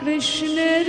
কৃষ্ণের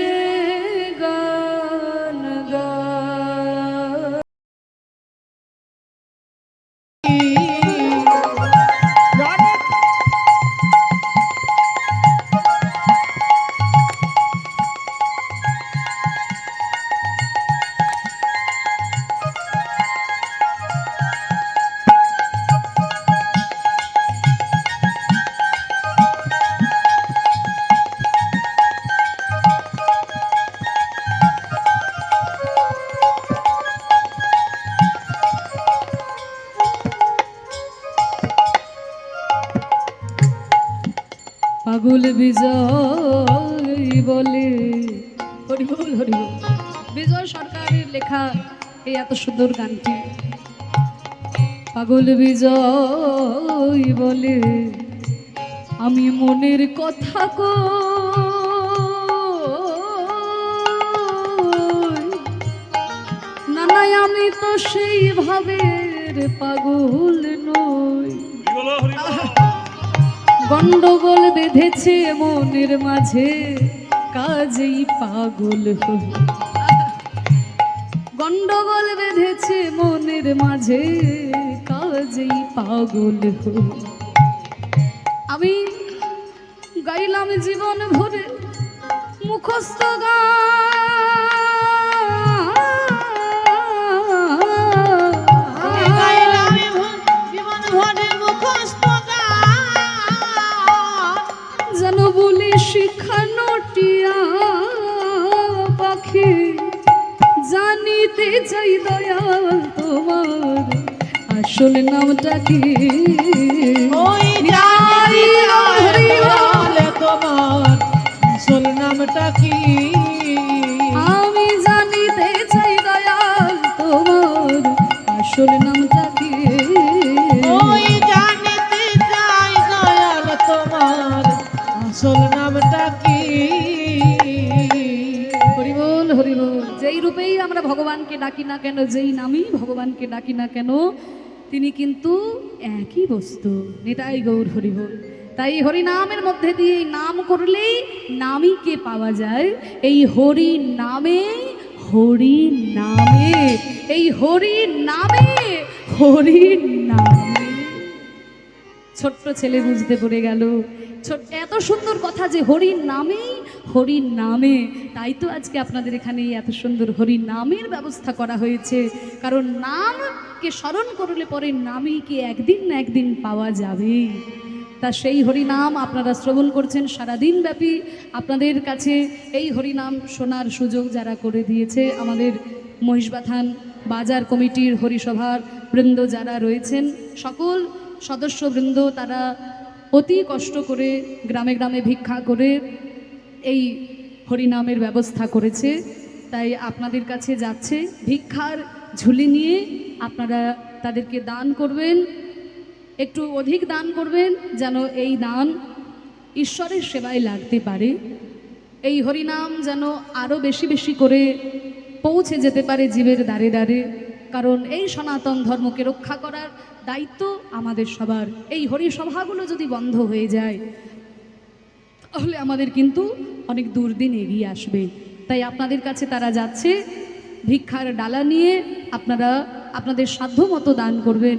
পাগল বিজয় বলে, আমি মনের কথা কই? না নাই আমি তো সেই ভাবের পাগল নই। গন্ডগোল বেঁধেছে মনের মাঝে, কাজেই পাগল হই। গন্ডগোল বেঁধেছে মনের মাঝে কাজেই পাগল আমি গাইলাম জীবন ভরে মুখস্থ। যেন বলি শিখানো টিয়া পাখি জানিতে চাই দয়াল তোমার আসল নামটা কি? ওই তোমার। আসল নামটা কি? আমি জানিতে চাই দয়াল তোমার। আসল নামটা কি? ওই জানিতে চাই দয়াল তোমার। আসল নামটা কি? হরিবল হরিবল যেই রূপেই আমরা ভগবানকে ডাকি না কেন যেই নামেই ভগবানকে ডাকি না কেন তিনি কিন্তু একই বস্তু। নিতাই গৌর হরিবল। তাই হরি নামের মধ্যে দিয়ে নাম করলেই নামীকে পাওয়া যায়? এই হরি নামে হরি নামে এই হরি নামে হরি নামে ছোট্ট ছেলে বুঝতে পড়ে গেল। ছোট এত সুন্দর কথা যে হরির নামেই হরির নামে। তাই তো আজকে আপনাদের এখানে এত সুন্দর হরির নামের ব্যবস্থা করা হয়েছে। কারণ নামকে স্মরণ করলে পরে নামেই কি একদিন না একদিন পাওয়া যাবে। তা সেই হরিনাম আপনারা শ্রবণ করছেন সারাদিন ব্যাপী। আপনাদের কাছে এই হরিনাম শোনার সুযোগ যারা করে দিয়েছে, আমাদের মহিষবাথান বাজার কমিটির হরিসভার বৃন্দ যারা রয়েছেন, সকল সদস্যবৃন্দ তারা অতি কষ্ট করে গ্রামে গ্রামে ভিক্ষা করে এই হরিনামের ব্যবস্থা করেছে, তাই আপনাদের কাছে যাচ্ছে। ভিক্ষার ঝুলি নিয়ে আপনারা তাদেরকে দান করবেন, একটু অধিক দান করবেন যেন এই দান ঈশ্বরের সেবায় লাগতে পারে। এই হরিনাম যেন আরও বেশি বেশি করে পৌঁছে যেতে পারে জীবের দ্বারে দ্বারে, কারণ এই সনাতন ধর্মকে রক্ষা করার দায়িত্ব আমাদের সবার। এই হরিসভাগুলো যদি বন্ধ হয়ে যায় তাহলে আমাদের কিন্তু অনেক দুর্দিন এগিয়ে আসবে। তাই আপনাদের কাছে তারা যাচ্ছে, ভিক্ষার ডালা নিয়ে আপনারা আপনাদের সাধ্য মতো দান করবেন।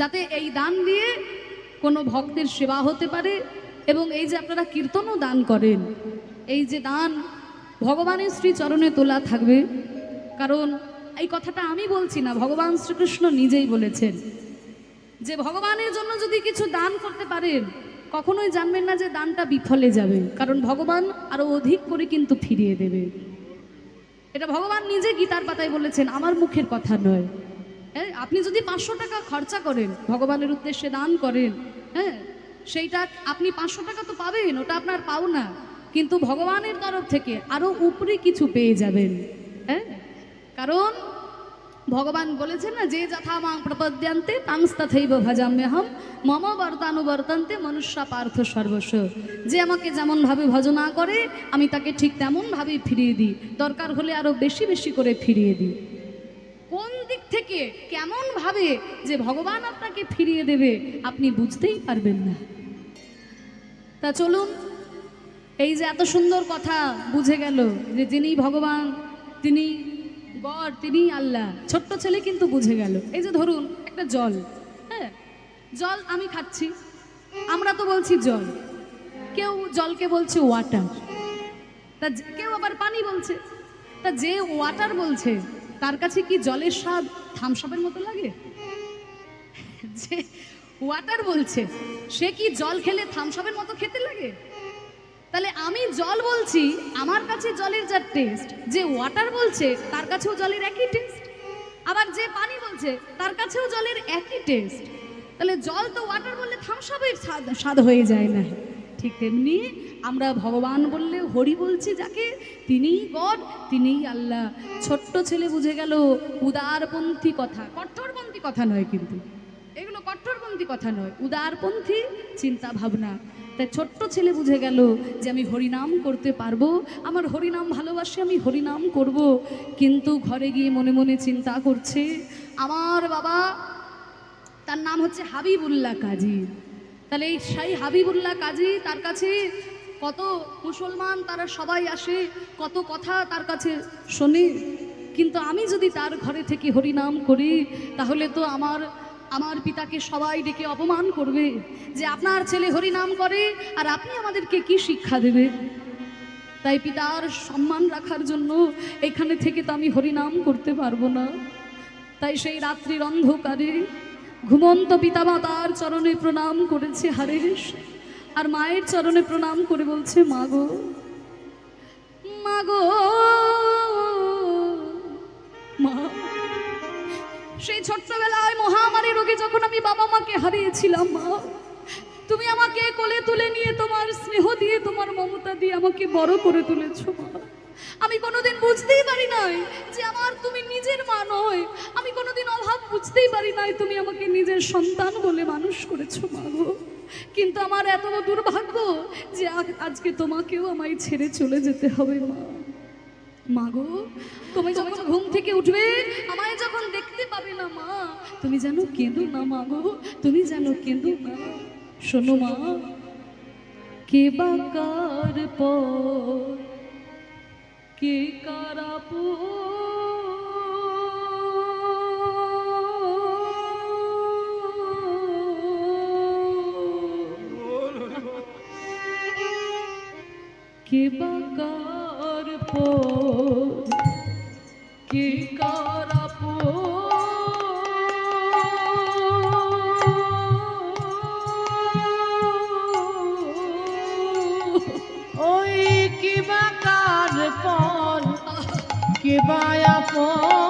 যাতে এই দান দিয়ে কোনো ভক্তের সেবা হতে পারে এবং এই যে আপনারা কীর্তনও দান করেন, এই যে দান ভগবানের শ্রী চরণে তোলা থাকবে। কারণ এই কথাটা আমি বলছি না, ভগবান শ্রীকৃষ্ণ নিজেই বলেছেন যে ভগবানের জন্য যদি কিছু দান করতে পারেন কখনোই জানবেন না যে দানটা বিফলে যাবে, কারণ ভগবান আরও অধিক করে কিন্তু ফিরিয়ে দেবে। এটা ভগবান নিজে গীতার পাতায় বলেছেন, আমার মুখের কথা নয়। হ্যাঁ আপনি যদি পাঁচশো টাকা খরচা করেন, ভগবানের উদ্দেশ্যে দান করেন হ্যাঁ সেইটা আপনি পাঁচশো টাকা তো পাবেন, ওটা আপনার পাওনা। কিন্তু ভগবানের তরফ থেকে আরও উপরে কিছু পেয়ে যাবেন হ্যাঁ কারণ ভগবান বলেছেন না, যে যথা মাং প্রপদ্যান্তে তাংস্তথৈব ভজাম্যহম, মম বর্তানুবর্তন্তে মনুষ্য পার্থ সর্বস্ব। যে আমাকে যেমনভাবে ভজনা করে, আমি তাকে ঠিক তেমনভাবেই ফিরিয়ে দিই। দরকার হলে আরও বেশি বেশি করে ফিরিয়ে দিই। কোন দিক থেকে কেমনভাবে যে ভগবান আপনাকে ফিরিয়ে দেবে, আপনি বুঝতেই পারবেন না। তা চলুন, এই যে এত সুন্দর কথা বুঝে গেল যে যিনি ভগবান, তিনি গড, তিনি আল্লাহ। ছোট্ট ছেলে কিন্তু বুঝে গেল। এই যে ধরুন, একটা জল হ্যাঁ? জল আমি খাচ্ছি, আমরা তো বলছি জল। কেউ জলকে বলছে ওয়াটার তা কেউ আবার পানি বলছে। তা যে ওয়াটার বলছে, তার কাছে কি জলের স্বাদ থামসাপের মতো লাগে? যে ওয়াটার বলছে, সে কি জল খেলে থামসাপের মতো খেতে লাগে? তাহলে আমি জল বলছি, আমার কাছে জলের যা টেস্ট যে ওয়াটার বলছে, তার কাছেও জলের একই টেস্ট আবার যে পানি বলছে, তার কাছেও জলের একই টেস্ট তাহলে জল তো ওয়াটার বললে থামসাপের স্বাদ স্বাদ হয়ে যায় না। ঠিক তেমনি আমরা ভগবান বললে, হরি বলছি যাকে, তিনিই গড, তিনিই আল্লাহ। ছোট্ট ছেলে বুঝে গেল, উদারপন্থী কথা কঠোরপন্থী কথা নয় কিন্তু। এগুলো কঠোরপন্থী কথা নয়, উদারপন্থী চিন্তা ভাবনা তাই ছোট্ট ছেলে বুঝে গেল যে আমি হরিনাম করতে পারব। আমার হরিনাম ভালোবাসি, আমি হরিনাম করব। কিন্তু ঘরে গিয়ে মনে মনে চিন্তা করছে, আমার বাবা, তার নাম হচ্ছে হাবিবুল্লাহ কাজী। তাহলে এই সেই হাবিবুল্লাহ কাজী তার কাছে কত মুসলমান, তারা সবাই আসে, কত কথা তার কাছে শোনে। কিন্তু আমি যদি তার ঘরে থেকে হরিনাম করি, তাহলে তো আমার আমার পিতাকে সবাই ডেকে অপমান করবে যে আপনার ছেলে হরিনাম করে আর আপনি আমাদেরকে কি শিক্ষা দেবে? তাই পিতার সম্মান রাখার জন্য এখানে থেকে তো আমি হরিনাম করতে পারব না। তাই সেই রাত্রির অন্ধকারে ঘুমন্ত পিতামাতার চরণে প্রণাম করেছে হারেশ আর মায়ের চরণে প্রণাম করে বলছে মাগো মাগো মা সেই ছোট্টবেলায় মহামারী রোগে যখন আমি বাবা মাকে হারিয়েছিলাম, মা, তুমি আমাকে কোলে তুলে নিয়ে তোমার স্নেহ দিয়ে, তোমার মমতা দিয়ে আমাকে বড় করে তুলেছো, মা। আমি কোনোদিন বুঝতেই পারি নাই যে আমার তুমি নিজের মা নয়। আমি কোনোদিন অভাব বুঝতেই পারি নাই তুমি আমাকে নিজের সন্তান বলে মানুষ করেছ, মা গো। কিন্তু আমার এত দুর্ভাগ্য যে আজ- আজকে তোমাকেও আমায় ছেড়ে চলে যেতে হবে, মা। মাগো তুমি যখন ঘুম থেকে উঠবে আমায় যখন দেখতে পাবে না মা তুমি যেন কেঁদো না মাগো তুমি যেন কেঁদো না। শোনো মা কে বা কার পর কে কারাপ কে বা কার পর কে ওই কার পর কিবা আপন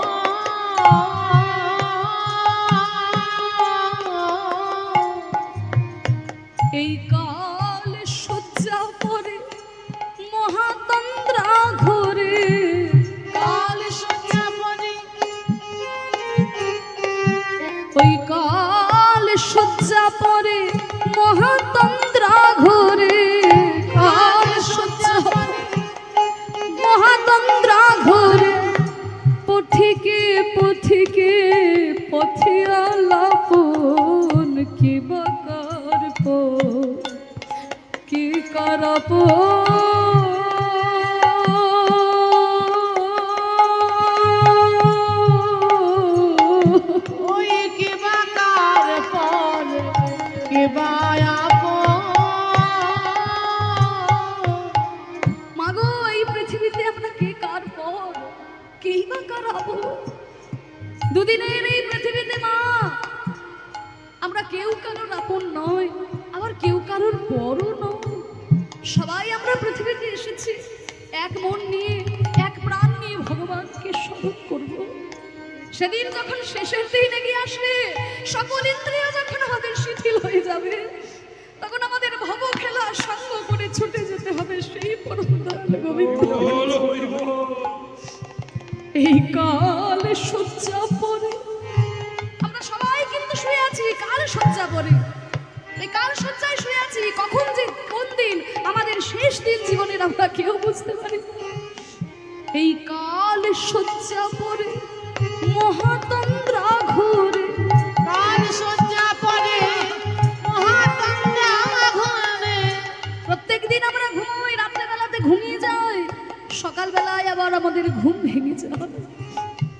আমাদের ঘুম ভেঙে যায়।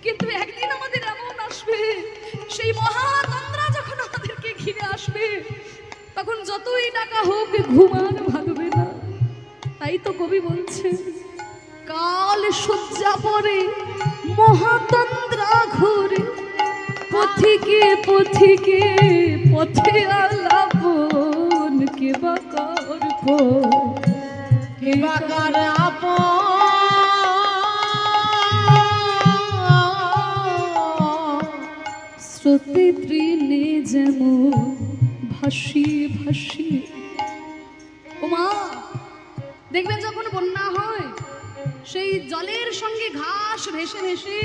কিন্তু একদিন আমাদের এমন আসবে, সেই মহাতন্দ্রা যখন আমাদেরকে ঘিরে আসবে, তখন যতই টাকা হোক ঘুম আর ভাঙবে না। তাই তো কবি বলছে, কাল শয্যা পরে মহাতন্দ্রা ঘোরে, পথিকে পথিকে পথে আলাপন কে বা করব কে বা কার আপন? স্রোতে তৃণে যেমন ভাসি ভাসি। ওমা দেখবেন যখন বন্যা হয়, সেই জলের সঙ্গে ঘাস ভেসে ভেসে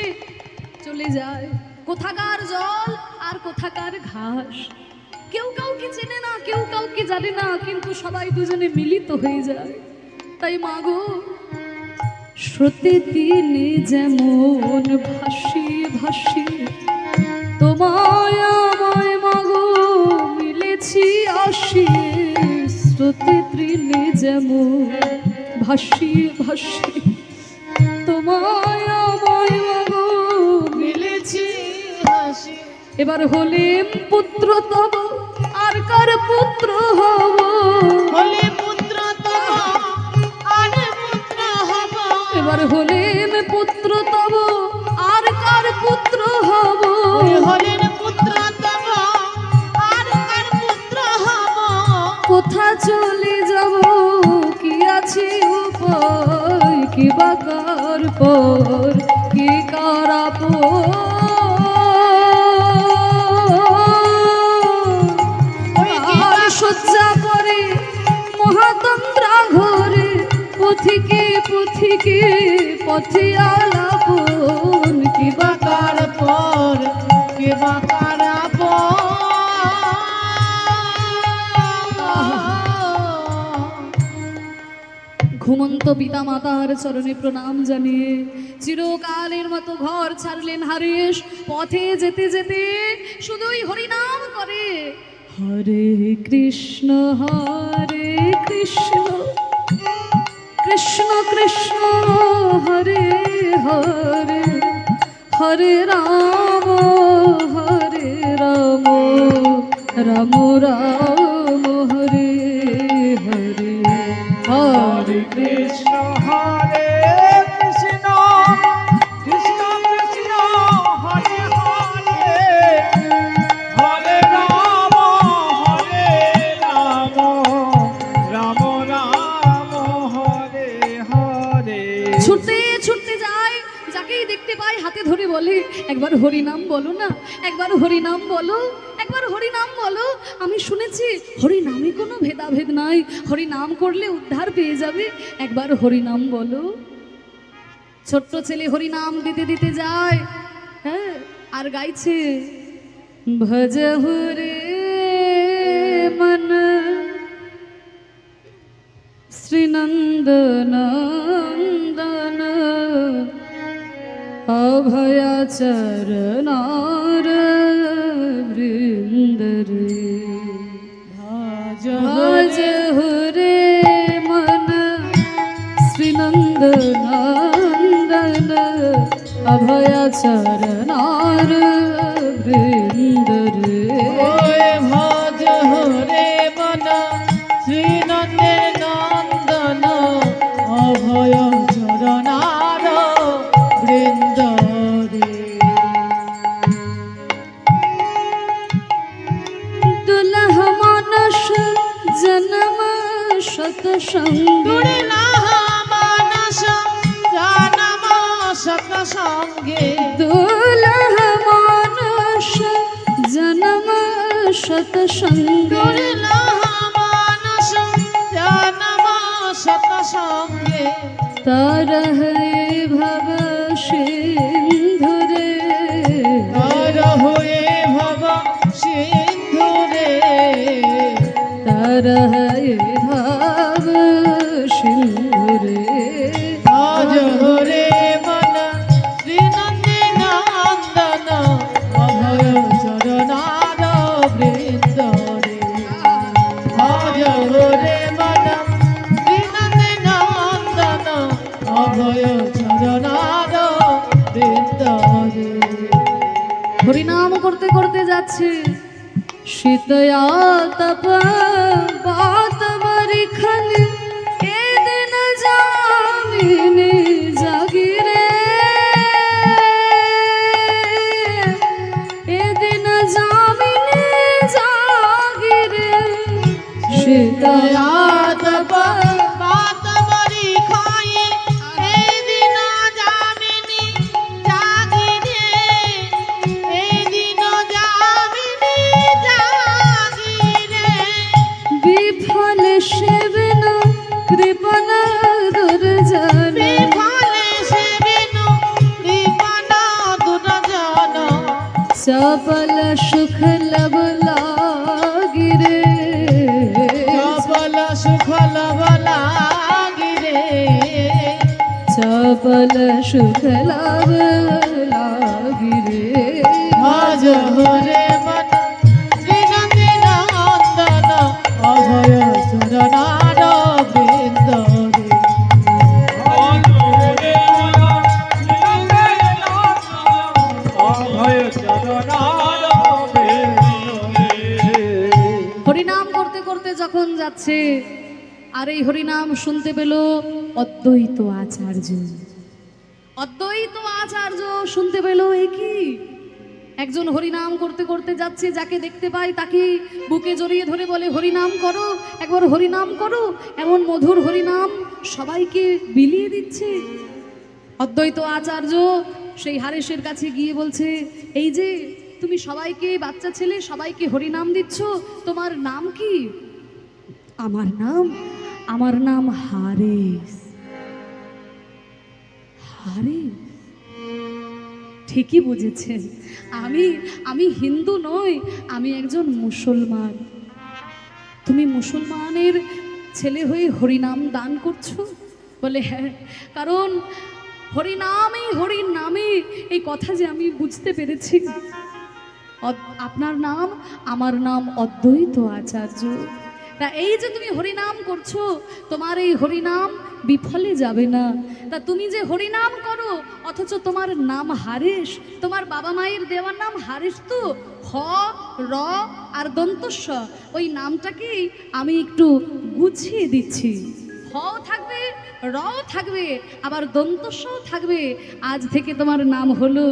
চলে যায়। কোথাকার জল আর কোথাকার ঘাস। কেউ কাউকে চেনে না, কেউ কাউকে জানে না, কিন্তু সবাই দুজনে মিলিত হয়ে যায়। তাই মাগো স্রোতে তিনে যেমন ভাসি ভাসি। তোমায় আমায় মাগো মিলেছি আসি স্রোতে তৃণে যেমন ভাসি ভাসি। তোমায় আমায় মাগো মিলেছি এবার হলেম পুত্র তব আর কার পুত্র হব? হলে পুত্র তো আর পুত্র হব? এবার হলেম পুত্র তব কোথা চলে যাব? কি আছে উপায় কি বা পর? কি কারাপ ওই কি আর শয্যা পরে মহাতন্দ্রা ঘরে পথিকে পথিকে পথে ঘুমন্ত পিতা মাতার চরণে প্রণাম জানিয়ে চিরকালের মতো ঘর ছাড়লেন হারেশ। পথে যেতে যেতে শুধুই হরিনাম করে। হরে কৃষ্ণ হরে কৃষ্ণ কৃষ্ণ কৃষ্ণ, হরে হরে হরে রাম হরে রাম রাম রাম। হরিনাম বলো না, একবার হরিনাম বলো, একবার হরিনাম বলো। আমি শুনেছি হরিনামে কোনো ভেদাভেদ নাই, হরিনাম করলে উদ্ধার পেয়ে যাবে। একবার হরিনাম বলো। ছোট্ট ছেলে হরিনাম দিতে দিতে যায় হ্যাঁ আর গাইছে, ভজ হরে মন শ্রীনন্দনন্দন অভয়াচরণার বৃন্দরে ভজ ভজ হরে মন শ্রীনন্দনন্দন অভয়াচরণার শত সঙ্গ। দুর্লভ মানস জানম শত সঙ্গে। দুলহ মানস জন্ম সঙ্গ। সঙ্গে तप সফল সুখ লব লাগিরে ভজ হরে মন শ্রীনন্দী নন্দন অভয় চরণার বৃন্দরে হরিনাম করতে করতে যখন যাচ্ছে, আর এই হরিনাম শুনতে পেল অদ্বৈত আচার্য। অদ্বৈত আচার্য শুনতে পেল, এ কি? একজন হরিনাম করতে করতে যাচ্ছে, যাকে দেখতে পাই তাকে বুকে জড়িয়ে ধরে বলে, হরিনাম করো, একবার হরিনাম করো, এমন মধুর হরিনাম সবাইকে বিলিয়ে দিচ্ছে। অদ্বৈত আচার্য সেই হারেশের কাছে গিয়ে বলছে, এই যে তুমি সবাইকে, বাচ্চা ছেলে, সবাইকে হরিনাম দিচ্ছ, তোমার নাম কি? আমার নাম আমার নাম হারেস হারেস ঠিকই বুঝেছেন। আমি আমি হিন্দু নই, আমি একজন মুসলমান। তুমি মুসলমানের ছেলে হয়ে হরিনাম দান করছ? বলে হ্যাঁ কারণ হরিনামে হরির নামে এই কথা যে আমি বুঝতে পেরেছি। আপনার নাম, আমার নাম অদ্বৈত আচার্য। তা এই যে তুমি হরিনাম করছ, তোমার এই হরিনাম বিফলে যাবে না। তা তুমি যে হরিনাম করো, অথচ তোমার নাম হারেস তোমার বাবা মায়ের দেওয়ার নাম হারেস তো? হ, র আর দন্তস্ব, ওই নামটাকেই আমি একটু গুছিয়ে দিচ্ছি। হও থাকবে রও থাকবে, আবার দন্তস্বও থাকবে। আজ থেকে তোমার নাম হলো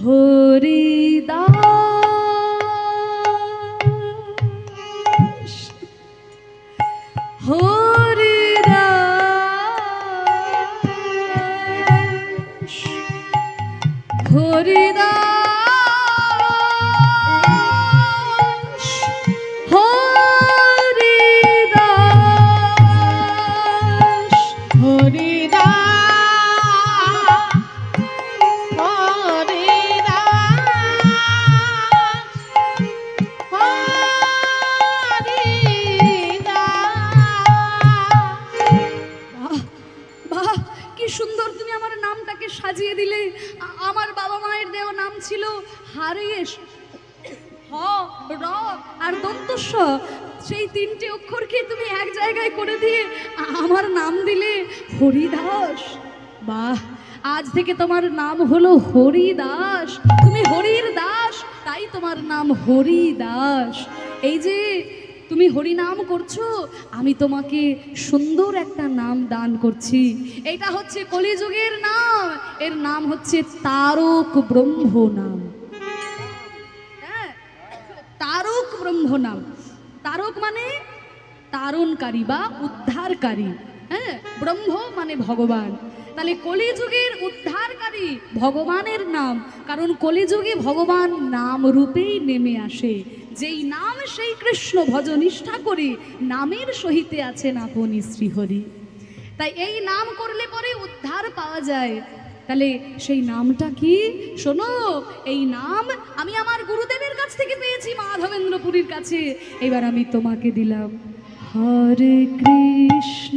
হরিদাস। হরিদাস হরিদাস। থেকে তোমার নাম হলো হরিদাস। তুমি হরির দাস তাই তোমার নাম হরিদাস। এই যে তুমি হরিনাম করছ আমি তোমাকে সুন্দর একটা নাম দান করছি। এটা হচ্ছে কলিযুগের নাম এর নাম হচ্ছে তারক ব্রহ্ম নাম। হ্যাঁ, তারক ব্রহ্ম নাম। তারক মানে তারণকারী বা উদ্ধারকারী। হ্যাঁ ব্রহ্ম মানে ভগবান। তাহলে কলিযুগের উদ্ধারকারী ভগবানের নাম, কারণ কলিযুগে ভগবান নাম রূপেই নেমে আসে। যেই নাম সেই কৃষ্ণ ভজ নিষ্ঠা করে নামের সহিতে আছেন আপনি শ্রীহরি। তাই এই নাম করলে পরে উদ্ধার পাওয়া যায়। তাহলে সেই নামটা কি? শোনো, এই নাম আমি আমার গুরুদেবের কাছ থেকে পেয়েছি মাধবেন্দ্রপুরীর কাছে। এবার আমি তোমাকে দিলাম, হরে কৃষ্ণ।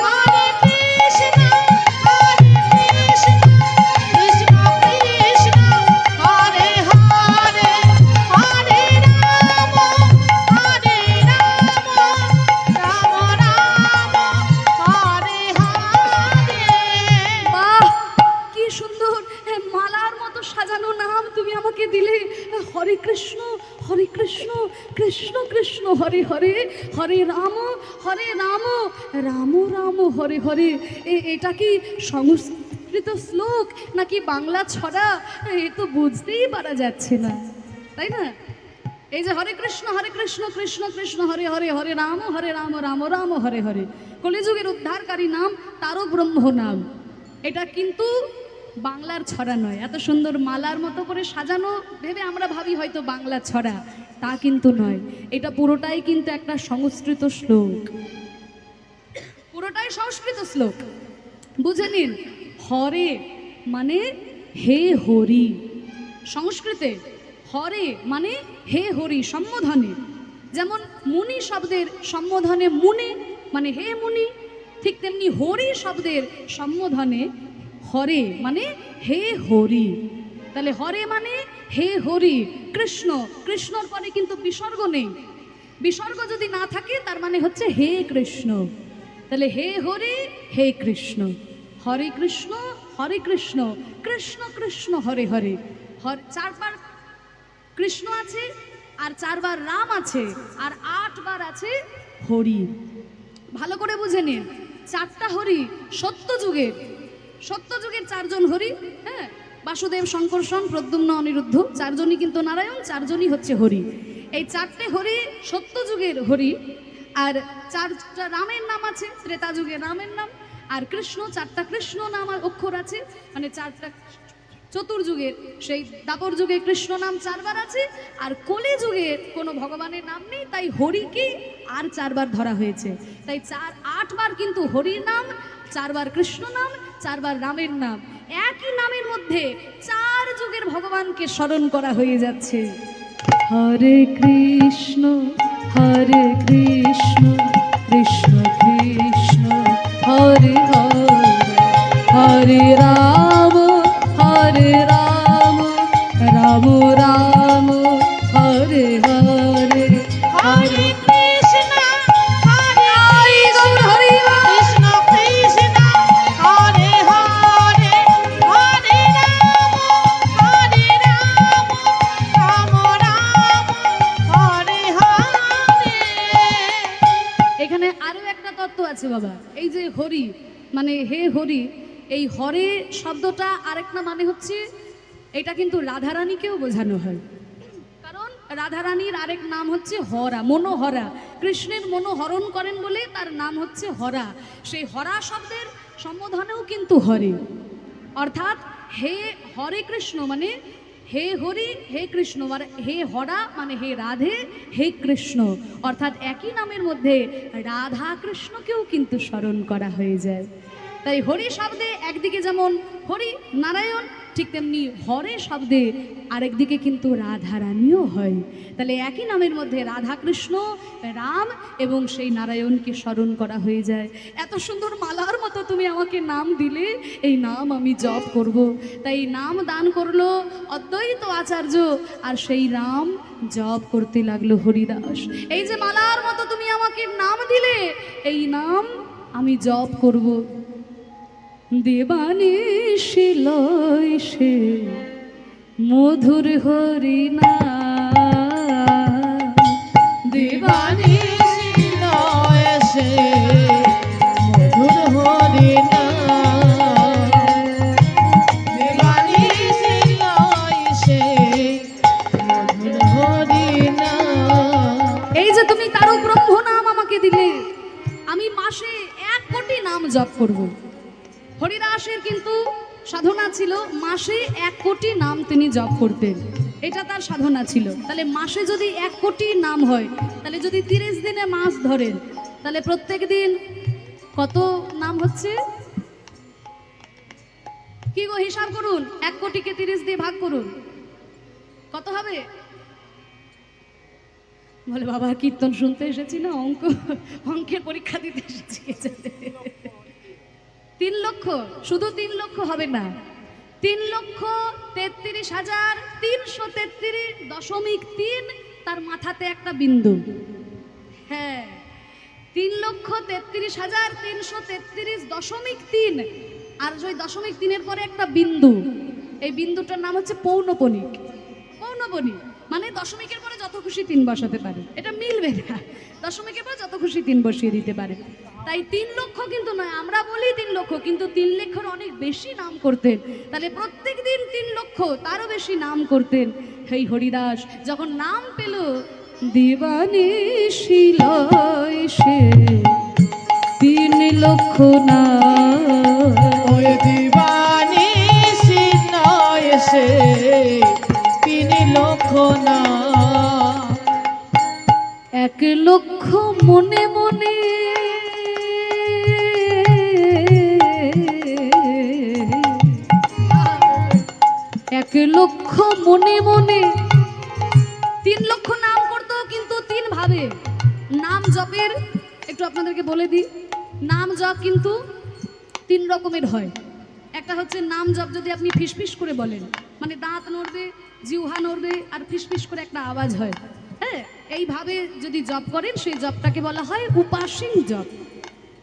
কৃষ্ণ কৃষ্ণ, হরে হরে হরে রাম হরে রাম রাম রাম, হরে হরে। এটা কি সংস্কৃত শ্লোক নাকি বাংলা ছড়া? এ তো বুঝতেই পারা যাচ্ছে না, তাই না? এই যে হরে কৃষ্ণ হরে কৃষ্ণ কৃষ্ণ কৃষ্ণ, হরে হরে হরে রাম হরে রাম রাম রাম, হরে হরে। কলিযুগের উদ্ধারকারী নাম তারও ব্রহ্ম নাম। এটা কিন্তু বাংলার ছড়া নয়। এত সুন্দর মালার মতো করে সাজানো, ভেবে আমরা ভাবি হয়তো বাংলা ছড়া। তা কিন্তু নয়। এটা পুরোটাই কিন্তু একটা সংস্কৃত শ্লোক। পুরোটাই সংস্কৃত শ্লোক। বুঝে নিন, হরে মানে হে হরি। সংস্কৃতে হরে মানে হে হরি, সম্বোধনে। যেমন মুনি শব্দের সম্বোধনে মুনি মানে হে মুনি, ঠিক তেমনি হরি শব্দের সম্বোধনে হরে মানে হে হরি। তাহলে হরে মানে হে হরি, কৃষ্ণ। কৃষ্ণর পরে কিন্তু বিসর্গ নেই। বিসর্গ যদি না থাকে, তার মানে হচ্ছে হে কৃষ্ণ। তাহলে হে হরি, হে কৃষ্ণ। হরে কৃষ্ণ হরে কৃষ্ণ। কৃষ্ণ কৃষ্ণ, হরে হরে। হরে, চারবার কৃষ্ণ আছে আর চারবার রাম আছে আর আটবার আছে হরি। ভালো করে বুঝে নিন। চারটা হরি সত্য যুগের সত্য যুগের চারজন হরি হ্যাঁ? বাসুদেব শঙ্কর্ষণ প্রদ্যুম্ন, অনিরুদ্ধ, চারজনই কিন্তু নারায়ণ, চারজনই হচ্ছে হরি। এই চারটে হরি সত্য যুগের হরি, আর চারটা রামের নাম আছে ত্রেতা যুগে রামের নাম, আর কৃষ্ণ, চারটা কৃষ্ণ নাম আর অক্ষর আছে মানে চারটা চতুর্যুগের, সেই দাপর যুগে কৃষ্ণ নাম চারবার আছে, আর কলি যুগের কোনো ভগবানের নাম নেই, তাই হরিকে আর চারবার ধরা হয়েছে। তাই চার, আটবার কিন্তু হরির নাম চারবার কৃষ্ণ নাম, চারবার রামের নাম। একই নামের মধ্যে চার যুগের ভগবানকে স্মরণ করা হয়ে যাচ্ছে। হরে কৃষ্ণ হরে কৃষ্ণ কৃষ্ণ কৃষ্ণ, হরে হরে হরে রাম হরে রাম মানে হে হরি, এই হরে শব্দটা আরেকটা মানে হচ্ছে, এটা কিন্তু রাধারানীকেও বোঝানো হয়। কারণ রাধারানীর আরেক নাম হচ্ছে হরা, মনোহরা। কৃষ্ণের মনোহরণ করেন বলে তার নাম হচ্ছে হরা। সেই হরা শব্দের সম্বোধনেও কিন্তু হরে। অর্থাৎ হে হরে কৃষ্ণ মানে হে হরি, হে কৃষ্ণ মানে হে হরা মানে হে রাধে, হে কৃষ্ণ। অর্থাৎ একই নামের মধ্যে রাধা কৃষ্ণকেও কিন্তু স্মরণ করা হয়ে যায়। তাই হরি শব্দে একদিকে যেমন হরি নারায়ণ, ঠিক তেমনি হরে শব্দে আরেকদিকে কিন্তু রাধা রানীও হয়। তাহলে একই নামের মধ্যে রাধা কৃষ্ণ রাম এবং সেই নারায়ণকে স্মরণ করা হয়ে যায়। এত সুন্দর মালার মতো তুমি আমাকে নাম দিলে, এই নাম আমি জপ করব। তাই নাম দান করল অদ্বৈত আচার্য, আর সেই রাম জপ করতে লাগল হরিদাস। এই যে মালার মতো তুমি আমাকে নাম দিলে, এই নাম আমি জপ করব। দেবানে শিলয় সে মধুর হরিনা জপ করতেন। এটা তার সাধনা ছিল। তাহলে মাসে যদি এক কোটি নাম হয়, তাহলে যদি তিরিশ দিনে মাস ধরেন, তাহলে প্রত্যেক দিন কত নাম হচ্ছে? কি গো, হিসাব করুন। এক কোটিকে তিরিশ দিয়ে ভাগ করুন। কত হবে? বলে, বাবা, কীর্তন শুনতে এসেছি না? অঙ্ক, অঙ্কের পরীক্ষা দিতে এসেছি। তিন লক্ষ? শুধু তিন লক্ষ হবে না। তিন লক্ষ তেত্রিশ হাজার তিনশো তেত্রিশ দশমিক তিন তার মাথাতে একটা বিন্দু। হ্যাঁ তিন লক্ষ তেত্রিশ হাজার তিনশো তেত্রিশ দশমিক তিন আর ওই দশমিক তিনের পরে একটা বিন্দু। এই বিন্দুটার নাম হচ্ছে পৌনপনিক। পৌনপনিক মানে দশমিকের পরে যত খুশি তিন বসাতে পারে। এটা মিলবে না। দশমিকের পরে যত খুশি তিন বসিয়ে দিতে পারে। তাই তিন লক্ষ কিন্তু নয় আমরা বলি তিন লক্ষ কিন্তু তিন লক্ষর অনেক বেশি নাম করতেন। তাহলে প্রত্যেক দিন তিন লক্ষ তারও বেশি নাম করতেন। সেই হরিদাস যখন নাম পেল দিবানি শিলয় সে তিন লক্ষ না দিবানি সিদ্ধ এসে তিনি লক্ষ না এক লক্ষ মনে মনে লক্ষ মনে মনে। তিন লক্ষ নাম করতো, কিন্তু তিন ভাবে। নাম জপের, একটু আপনাদেরকে বলে দিই। নাম জপ কিন্তু তিন রকমের হয়। একটা হচ্ছে নাম জপ যদি আপনি ফিসফিস করে বলেন। মানে দাঁত নড়বে, জিহ্বা নড়বে, আর ফিসফিস করে একটা আওয়াজ হয়। হ্যাঁ এইভাবে যদি জপ করেন, সেই জপটাকে বলা হয় উপাসীন জপ।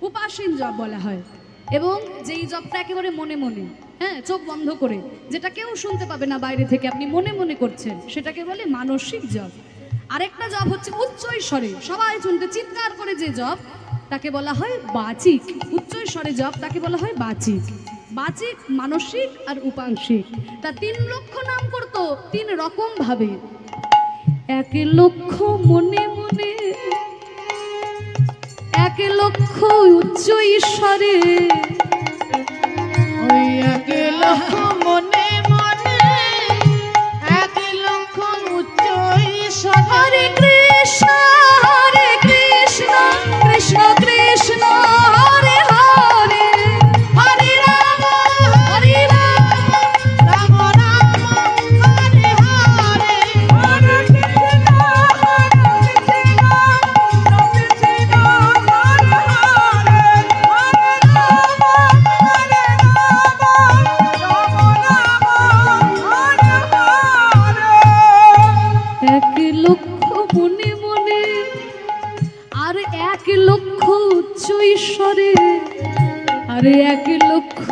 উপাসীন জপ বলা হয়। এবং যেই জপটা একেবারে মনে মনে। হ্যাঁ চোখ বন্ধ করে, যেটা কেউ শুনতে পাবে না বাইরে থেকে, আপনি মনে মনে করছেন, সেটাকে বলে মানসিক জপ। আরেকটা জব হচ্ছে উচ্চ স্বরে, সবাই শুনতে চিৎকার করে যে জব তাকে বলা হয় বাচিক। উচ্চ স্বরে জব তাকে বলা হয় বাচিক। বাচিক মানসিক আর উপাংশিক। তা তিন লক্ষ নাম করতো, তিন রকম ভাবে। এক লক্ষ মনে মনে, এক লক্ষ উচ্চ ঈশ্বরে এক হরে কৃষ্ণ। আর এক লক্ষ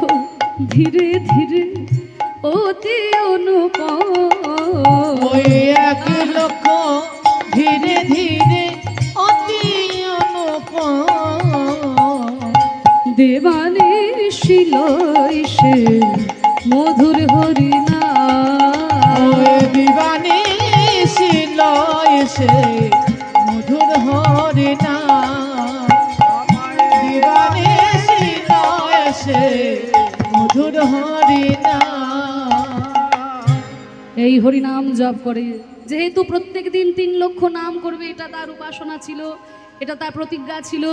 ধীরে ধীরে অতি অনুপম। এক লক্ষ ধীরে ধীরে এই হরি নাম জপ করে। যেহেতু প্রত্যেক দিন তিন লক্ষ নাম করবে, এটা তার উপাসনা ছিল, এটা তার প্রতিজ্ঞা ছিল।